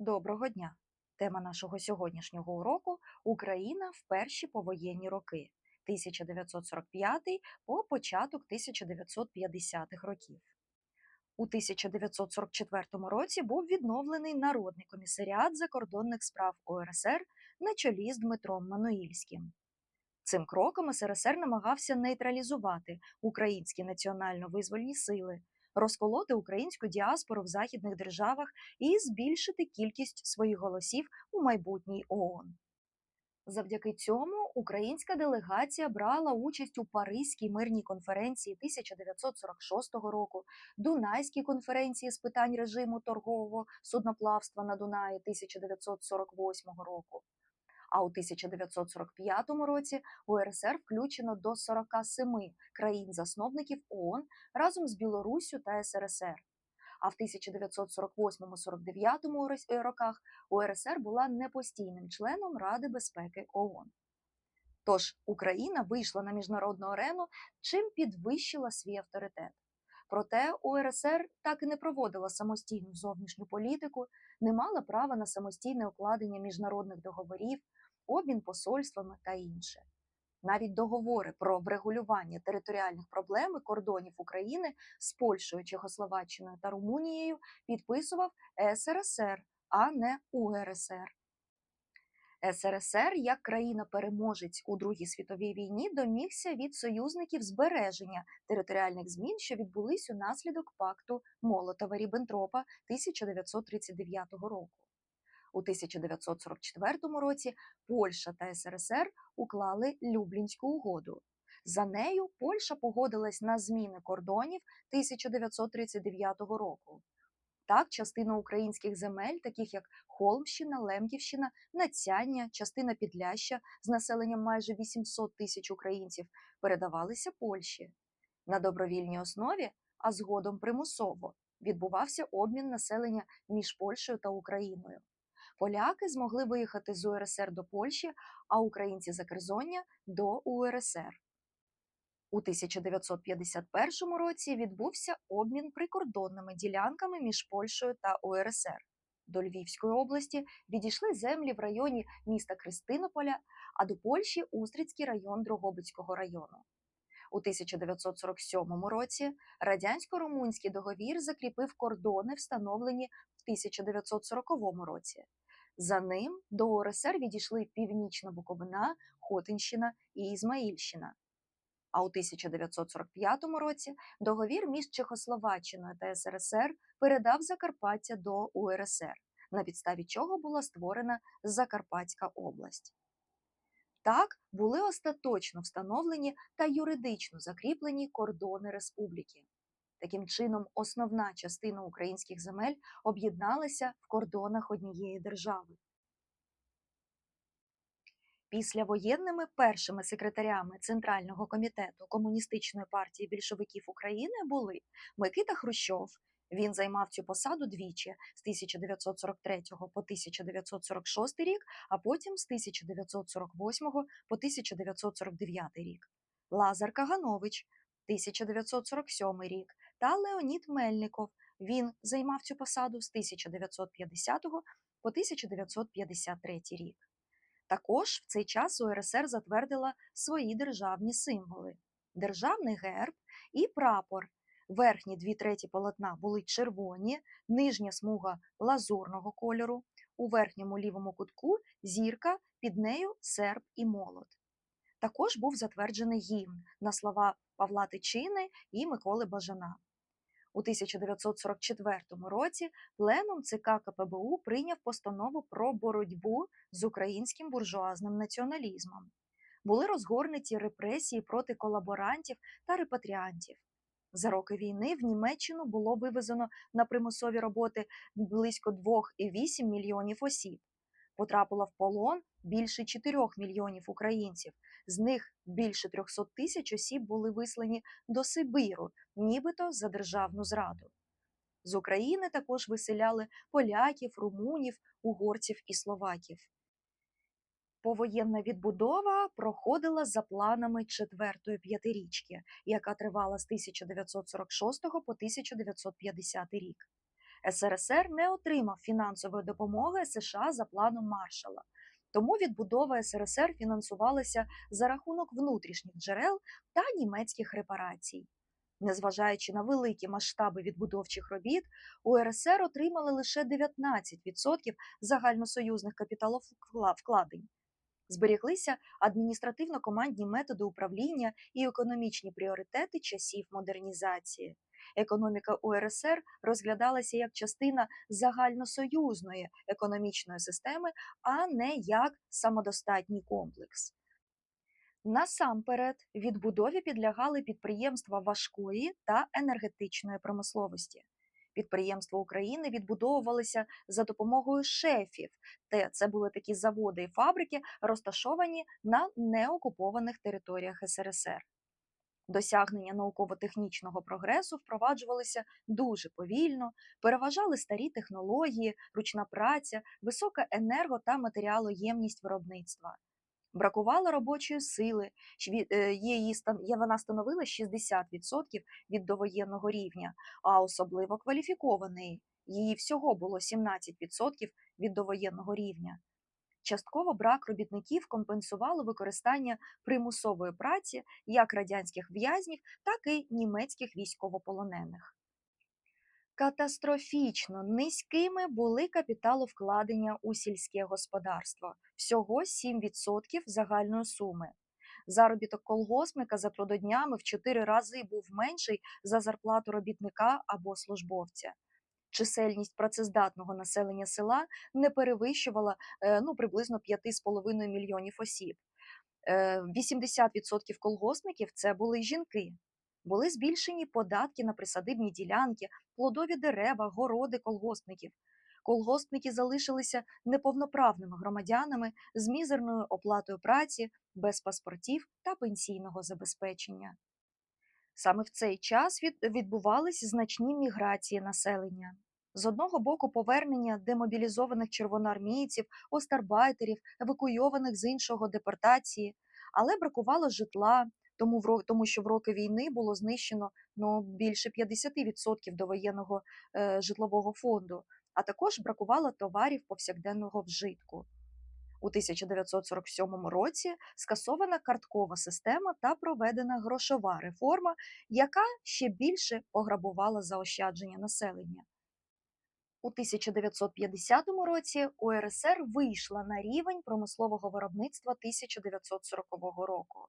Доброго дня! Тема нашого сьогоднішнього уроку Україна в перші повоєнні роки 1945 по початок 1950-х років. У 1944 році був відновлений Народний комісаріат закордонних справ УРСР на чолі з Дмитром Мануїльським. Цим кроком СРСР намагався нейтралізувати українські національно-визвольні сили, розколоти українську діаспору в західних державах і збільшити кількість своїх голосів у майбутній ООН. Завдяки цьому українська делегація брала участь у Паризькій мирній конференції 1946 року, Дунайській конференції з питань режиму торгового судноплавства на Дунаї 1948 року. А у 1945 році УРСР включено до 47 країн-засновників ООН разом з Білоруссю та СРСР. А в 1948-49 роках УРСР була непостійним членом Ради безпеки ООН. Тож Україна вийшла на міжнародну арену, чим підвищила свій авторитет. Проте УРСР так і не проводила самостійну зовнішню політику, не мала права на самостійне укладення міжнародних договорів, обмін посольствами та інше. Навіть договори про врегулювання територіальних проблем і кордонів України з Польщею, Чехословаччиною та Румунією підписував СРСР, а не УРСР. СРСР як країна-переможець у Другій світовій війні домігся від союзників збереження територіальних змін, що відбулись унаслідок пакту Молотова-Ріббентропа 1939 року. У 1944 році Польща та СРСР уклали Люблінську угоду. За нею Польща погодилась на зміни кордонів 1939 року. Так, частина українських земель, таких як Холмщина, Лемківщина, Нацяння, частина Підляща з населенням майже 800 тисяч українців, передавалися Польщі. На добровільній основі, а згодом примусово, відбувався обмін населення між Польщею та Україною. Поляки змогли виїхати з УРСР до Польщі, а українці Закерзоння до УРСР. У 1951 році відбувся обмін прикордонними ділянками між Польщею та УРСР. До Львівської області відійшли землі в районі міста Христинополя, а до Польщі Устрицький район Дрогобицького району. У 1947 році радянсько-румунський договір закріпив кордони, встановлені в 1940 році. За ним до УРСР відійшли Північна Буковина, Хотинщина і Ізмаїльщина. А у 1945 році договір між Чехословаччиною та СРСР передав Закарпаття до УРСР, на підставі чого була створена Закарпатська область. Так були остаточно встановлені та юридично закріплені кордони республіки. Таким чином, основна частина українських земель об'єдналася в кордонах однієї держави. Післявоєнними першими секретарями Центрального комітету Комуністичної партії більшовиків України були Микита Хрущов. Він займав цю посаду двічі з 1943 по 1946 рік, а потім з 1948 по 1949 рік. Лазар Каганович 1947 рік та Леонід Мельников. Він займав цю посаду з 1950 по 1953 рік. Також в цей час УРСР затвердила свої державні символи: державний герб і прапор. Верхні дві треті полотна були червоні, нижня смуга лазурного кольору, у верхньому лівому кутку зірка, під нею серп і молот. Також був затверджений гімн на слова Павла Тичини і Миколи Бажана. У 1944 році пленум ЦК КПБУ прийняв постанову про боротьбу з українським буржуазним націоналізмом. Були розгорнуті репресії проти колаборантів та репатріантів. За роки війни в Німеччину було вивезено на примусові роботи близько 2,8 мільйонів осіб. Потрапило в полон більше 4 мільйонів українців. З них більше 300 тисяч осіб були вислані до Сибиру, нібито за державну зраду. З України також виселяли поляків, румунів, угорців і словаків. Повоєнна відбудова проходила за планами четвертої п'ятирічки, яка тривала з 1946 по 1950 рік. СРСР не отримав фінансової допомоги США за планом Маршала. Тому відбудова СРСР фінансувалася за рахунок внутрішніх джерел та німецьких репарацій. Незважаючи на великі масштаби відбудовчих робіт, УРСР отримали лише 19% загальносоюзних капіталовкладень. Зберіглися адміністративно-командні методи управління і економічні пріоритети часів модернізації. Економіка УРСР розглядалася як частина загальносоюзної економічної системи, а не як самодостатній комплекс. Насамперед відбудові підлягали підприємства важкої та енергетичної промисловості. Підприємства України відбудовувалися за допомогою шефів, де це були такі заводи і фабрики, розташовані на неокупованих територіях СРСР. Досягнення науково-технічного прогресу впроваджувалися дуже повільно, переважали старі технології, ручна праця, висока енерго та матеріалоємність виробництва. Бракувало робочої сили, е, її вона становила 60% від довоєнного рівня, а особливо кваліфікованої. Її всього було 17% від довоєнного рівня. Частково брак робітників компенсувало використання примусової праці як радянських в'язнів, так і німецьких військовополонених. Катастрофічно низькими були капіталовкладення у сільське господарство всього 7% загальної суми. Заробіток колгоспника за трудоднями в 4 рази був менший за зарплату робітника або службовця. Чисельність працездатного населення села не перевищувала е, ну, приблизно 5,5 мільйонів осіб. 80% е, колгоспників це були жінки. Були збільшені податки на присадибні ділянки, плодові дерева, городи колгоспників. Колгоспники залишилися неповноправними громадянами з мізерною оплатою праці, без паспортів та пенсійного забезпечення. Саме в цей час відбувались значні міграції населення. З одного боку, повернення демобілізованих червоноармійців, остарбайтерів, евакуйованих з іншого депортації, але бракувало житла, тому в тому, що в роки війни було знищено ну, більше 50% довоєнного е, житлового фонду, а також бракувало товарів повсякденного вжитку. У 1947 році скасована карткова система та проведена грошова реформа, яка ще більше пограбувала заощадження населення. У 1950 році УРСР вийшла на рівень промислового виробництва 1940 року.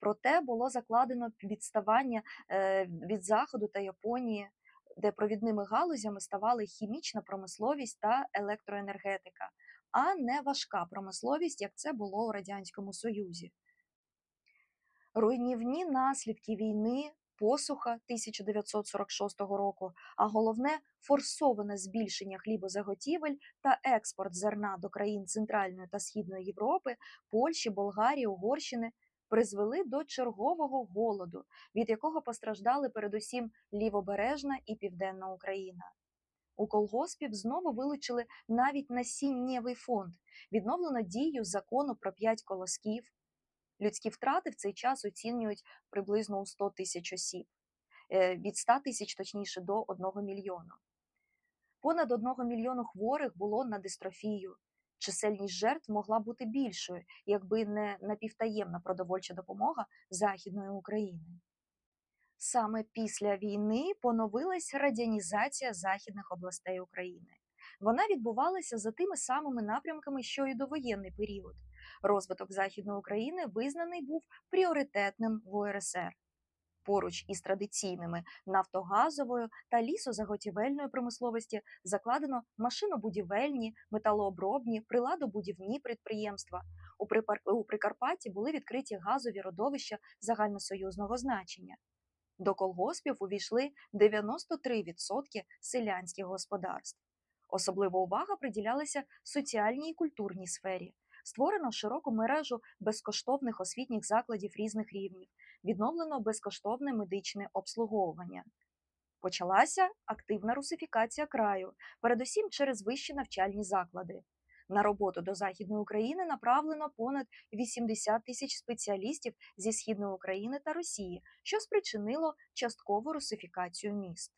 Проте було закладено відставання е, від Заходу та Японії, де провідними галузями ставали хімічна промисловість та електроенергетика, а не важка промисловість, як це було у Радянському Союзі. Руйнівні наслідки війни посуха 1946 року, а головне форсоване збільшення хлібозаготівель та експорт зерна до країн Центральної та Східної Європи, Польщі, Болгарії, Угорщини призвели до чергового голоду, від якого постраждали передусім лівобережна і південна Україна. У колгоспів знову вилучили навіть насіннєвий фонд, відновлено дію закону про п'ять колосків, Людські втрати в цей час оцінюють приблизно у 100 тисяч осіб, е, від 100 тисяч, точніше, до 1 мільйона. Понад 1 мільйону хворих було на дистрофію. Чисельність жертв могла бути більшою, якби не напівтаємна продовольча допомога Західної України. Саме після війни поновилась радянізація західних областей України. Вона відбувалася за тими самими напрямками, що й довоєнний період. Розвиток Західної України визнаний був пріоритетним в УРСР. Поруч із традиційними нафтогазовою та лісозаготівельною промисловості закладено машинобудівельні, металообробні, приладобудівні підприємства. У Прикарпатті були відкриті газові родовища загальносоюзного значення. До колгоспів увійшли 93% селянських господарств. Особлива увага приділялася соціальній і культурній сфері. Створено широку мережу безкоштовних освітніх закладів різних рівнів, відновлено безкоштовне медичне обслуговування. Почалася активна русифікація краю, передусім через вищі навчальні заклади. На роботу до Західної України направлено понад 80 тисяч спеціалістів зі східної України та Росії, що спричинило часткову русифікацію міст.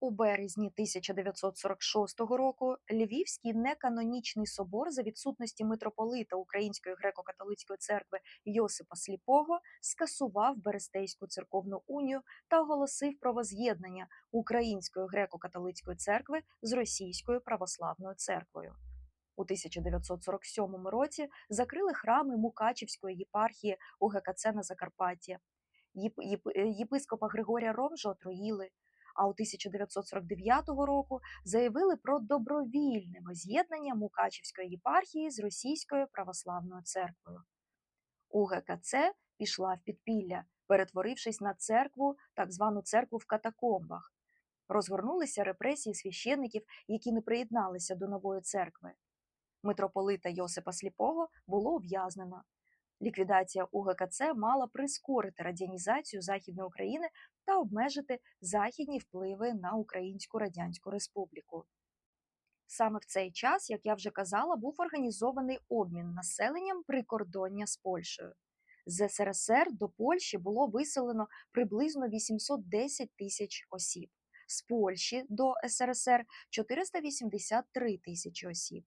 У березні 1946 року Львівський неканонічний собор за відсутності митрополита Української греко-католицької церкви Йосипа Сліпого скасував Берестейську церковну унію та оголосив про воз'єднання Української греко-католицької церкви з Російською православною церквою. У 1947 році закрили храми Мукачівської єпархії УГКЦ на Закарпатті. Єп- єп- Єпископа Григорія Ромжа отруїли, а у 1949 року заявили про добровільне воз'єднання Мукачівської єпархії з Російською православною церквою. УГКЦ пішла в підпілля, перетворившись на церкву, так звану церкву в катакомбах. Розгорнулися репресії священників, які не приєдналися до нової церкви. Митрополита Йосипа Сліпого було ув'язнено. Ліквідація УГКЦ мала прискорити радянізацію Західної України та обмежити західні впливи на Українську Радянську Республіку. Саме в цей час, як я вже казала, був організований обмін населенням прикордоння з Польщею. З СРСР до Польщі було виселено приблизно 810 тисяч осіб, з Польщі до СРСР 483 тисячі осіб.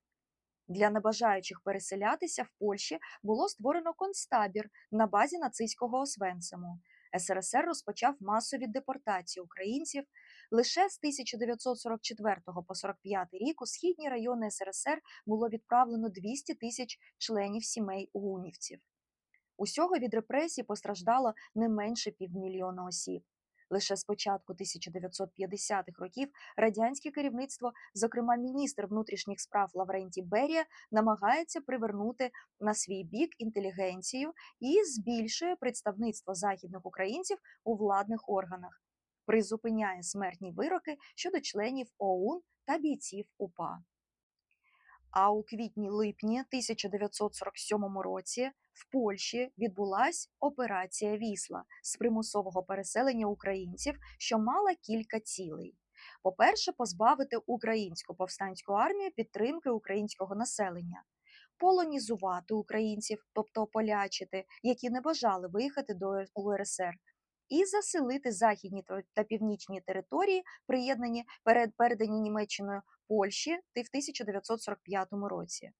Для небажаючих переселятися в Польщі було створено концтабір на базі нацистського Освенциму. СРСР розпочав масові депортації українців. Лише з 1944 по 45 рік у східні райони СРСР було відправлено 200 тисяч членів сімей гунівців. Усього від репресій постраждало не менше півмільйона осіб. Лише з початку 1950-х років радянське керівництво, зокрема міністр внутрішніх справ Лаврентій Берія, намагається привернути на свій бік інтелігенцію і збільшує представництво західних українців у владних органах, призупиняє смертні вироки щодо членів ОУН та бійців УПА. А у квітні-липні 1947 році в Польщі відбулась операція Вісла з примусового переселення українців, що мала кілька цілей. По-перше, позбавити українську повстанську армію підтримки українського населення, полонізувати українців, тобто ополячити, які не бажали виїхати до УРСР, і заселити західні та північні території, приєднані перед передані Німеччиною Польщі ти в 1945 році.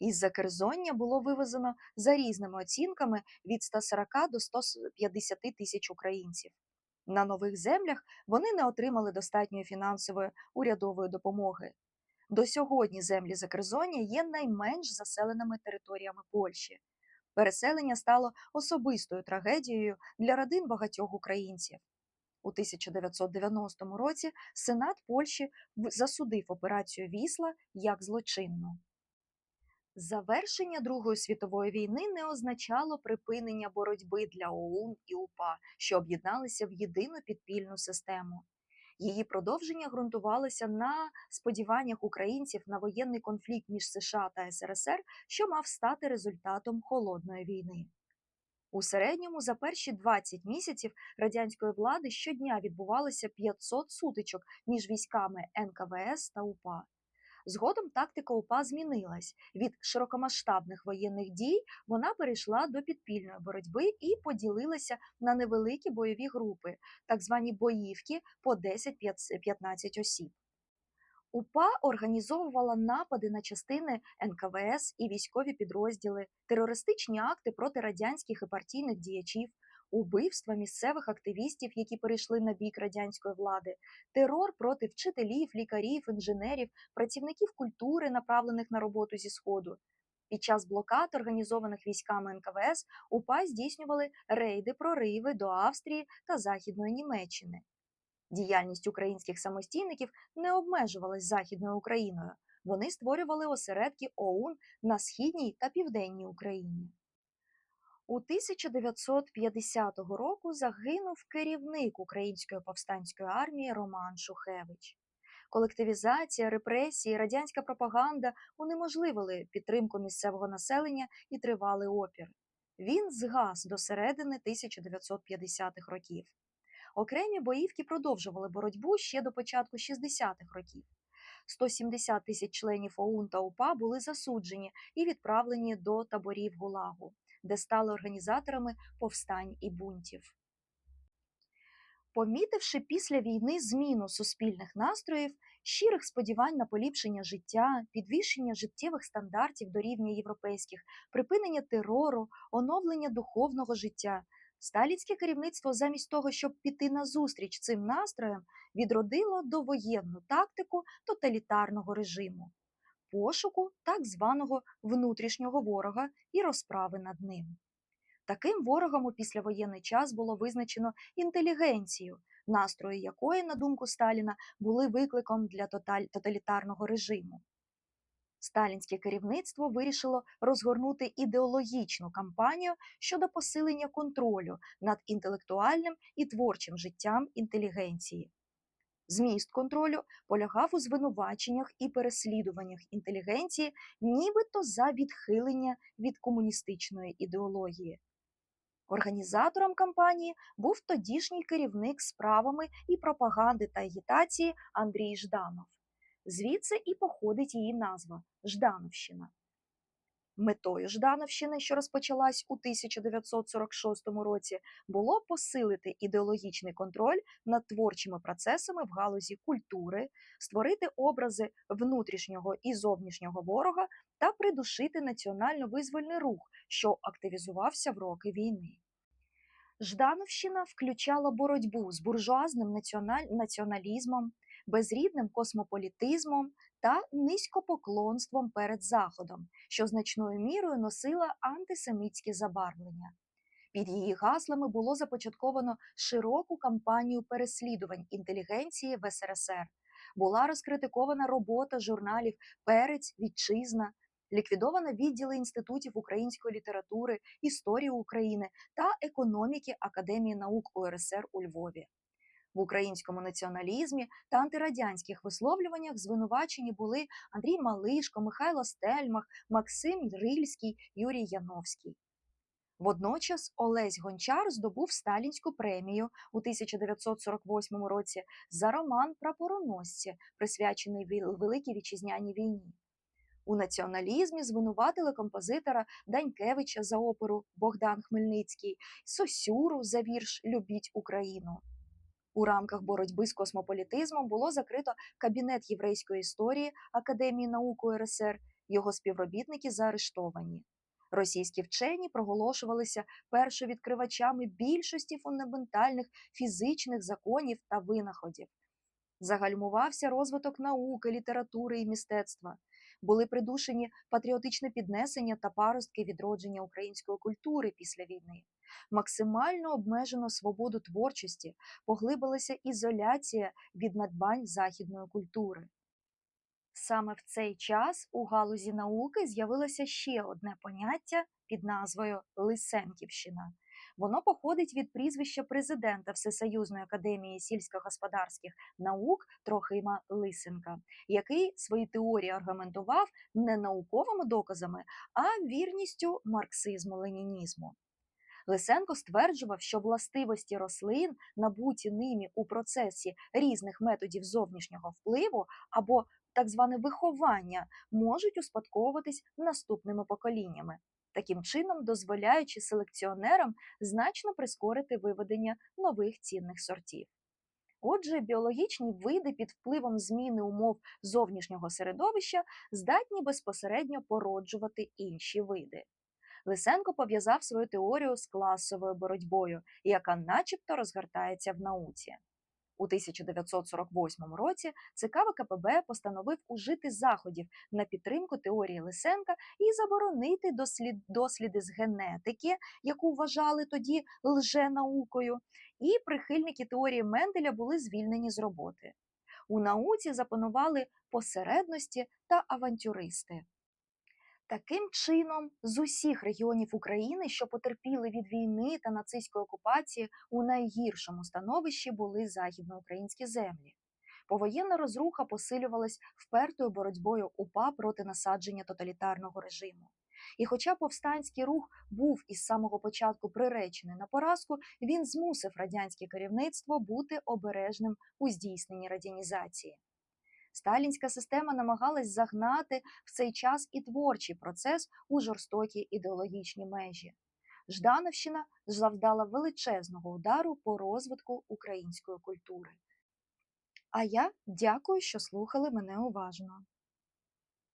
Із Закерзоння було вивезено за різними оцінками від 140 до 150 тисяч українців. На нових землях вони не отримали достатньої фінансової урядової допомоги. До сьогодні землі Закерзоння є найменш заселеними територіями Польщі. Переселення стало особистою трагедією для родин багатьох українців. У 1990 році Сенат Польщі засудив операцію Вісла як злочинну. Завершення Другої світової війни не означало припинення боротьби для ОУН і УПА, що об'єдналися в єдину підпільну систему. Її продовження ґрунтувалося на сподіваннях українців на воєнний конфлікт між США та СРСР, що мав стати результатом холодної війни. У середньому за перші 20 місяців радянської влади щодня відбувалося 500 сутичок між військами НКВС та УПА. Згодом тактика УПА змінилась. Від широкомасштабних воєнних дій вона перейшла до підпільної боротьби і поділилася на невеликі бойові групи, так звані боївки по 10-15 осіб. УПА організовувала напади на частини НКВС і військові підрозділи, терористичні акти проти радянських і партійних діячів, убивства місцевих активістів, які перейшли на бік радянської влади, терор проти вчителів, лікарів, інженерів, працівників культури, направлених на роботу зі сходу. Під час блокад, організованих військами НКВС, УПА здійснювали рейди прориви до Австрії та Західної Німеччини. Діяльність українських самостійників не обмежувалась Західною Україною. Вони створювали осередки ОУН на східній та південній Україні. У 1950 року загинув керівник Української повстанської армії Роман Шухевич. Колективізація, репресії, радянська пропаганда унеможливили підтримку місцевого населення і тривалий опір. Він згас до середини 1950-х років. Окремі боївки продовжували боротьбу ще до початку 60-х років. 170 тисяч членів ОУН та УПА були засуджені і відправлені до таборів ГУЛАГу, де стали організаторами повстань і бунтів. Помітивши після війни зміну суспільних настроїв, щирих сподівань на поліпшення життя, підвищення життєвих стандартів до рівня європейських, припинення терору, оновлення духовного життя, сталінське керівництво, замість того, щоб піти назустріч цим настроям, відродило довоєнну тактику тоталітарного режиму, пошуку так званого внутрішнього ворога і розправи над ним. Таким ворогом у післявоєнний час було визначено інтелігенцію, настрої якої, на думку Сталіна, були викликом для тоталітарного режиму. Сталінське керівництво вирішило розгорнути ідеологічну кампанію щодо посилення контролю над інтелектуальним і творчим життям інтелігенції. Зміст контролю полягав у звинуваченнях і переслідуваннях інтелігенції, нібито за відхилення від комуністичної ідеології. Організатором кампанії був тодішній керівник справами і пропаганди та агітації Андрій Жданов. Звідси і походить її назва Ждановщина. Метою Ждановщини, що розпочалась у 1946 році, було посилити ідеологічний контроль над творчими процесами в галузі культури, створити образи внутрішнього і зовнішнього ворога та придушити національно-визвольний рух, що активізувався в роки війни. Ждановщина включала боротьбу з буржуазним національ... націоналізмом, безрідним космополітизмом та низькопоклонством перед Заходом, що значною мірою носила антисемитське забарвлення. Під її гаслами було започатковано широку кампанію переслідувань інтелігенції в СРСР. Була розкритикована робота журналів Перець, Вітчизна, ліквідовано відділи інститутів української літератури, історії України та економіки Академії наук УРСР у Львові. В українському націоналізмі та антирадянських висловлюваннях звинувачені були Андрій Малишко, Михайло Стельмах, Максим Рильський, Юрій Яновський. Водночас Олесь Гончар здобув сталінську премію у 1948 році за роман Прапороносці, присвячений Великій Вітчизняній війні. У націоналізмі звинуватили композитора Данькевича за оперу Богдан Хмельницький, Сосюру за вірш Любіть Україну. У рамках боротьби з космополітизмом було закрито кабінет єврейської історії Академії наук УРСР. Його співробітники заарештовані. Російські вчені проголошувалися першовідкривачами більшості фундаментальних фізичних законів та винаходів. Загальмувався розвиток науки, літератури і мистецтва. Були придушені патріотичне піднесення та паростки відродження української культури після війни. Максимально обмежено свободу творчості, поглибилася ізоляція від надбань західної культури. Саме в цей час у галузі науки з'явилося ще одне поняття під назвою Лисенківщина. Воно походить від прізвища президента Всесоюзної академії сільськогосподарських наук Трохима Лисенка, який свої теорії аргументував не науковими доказами, а вірністю марксизму-ленінізму. Лисенко стверджував, що властивості рослин, набуті ними у процесі різних методів зовнішнього впливу або так зване виховання, можуть успадковуватись наступними поколіннями, таким чином дозволяючи селекціонерам значно прискорити виведення нових цінних сортів. Отже, біологічні види під впливом зміни умов зовнішнього середовища здатні безпосередньо породжувати інші види. Лисенко пов'язав свою теорію з класовою боротьбою, яка начебто розгортається в науці. У 1948 році ЦК ВКПБ постановив ужити заходів на підтримку теорії Лисенка і заборонити дослід, досліди з генетики, яку вважали тоді лженаукою, і прихильники теорії Менделя були звільнені з роботи. У науці запанували посередності та авантюристи. Таким чином, з усіх регіонів України, що потерпіли від війни та нацистської окупації, у найгіршому становищі були західноукраїнські землі. Повоєнна розруха посилювалась впертою боротьбою УПА проти насадження тоталітарного режиму. І хоча повстанський рух був із самого початку приречений на поразку, він змусив радянське керівництво бути обережним у здійсненні радянізації. Сталінська система намагалась загнати в цей час і творчий процес у жорстокі ідеологічні межі. Ждановщина завдала величезного удару по розвитку української культури. А я дякую, що слухали мене уважно.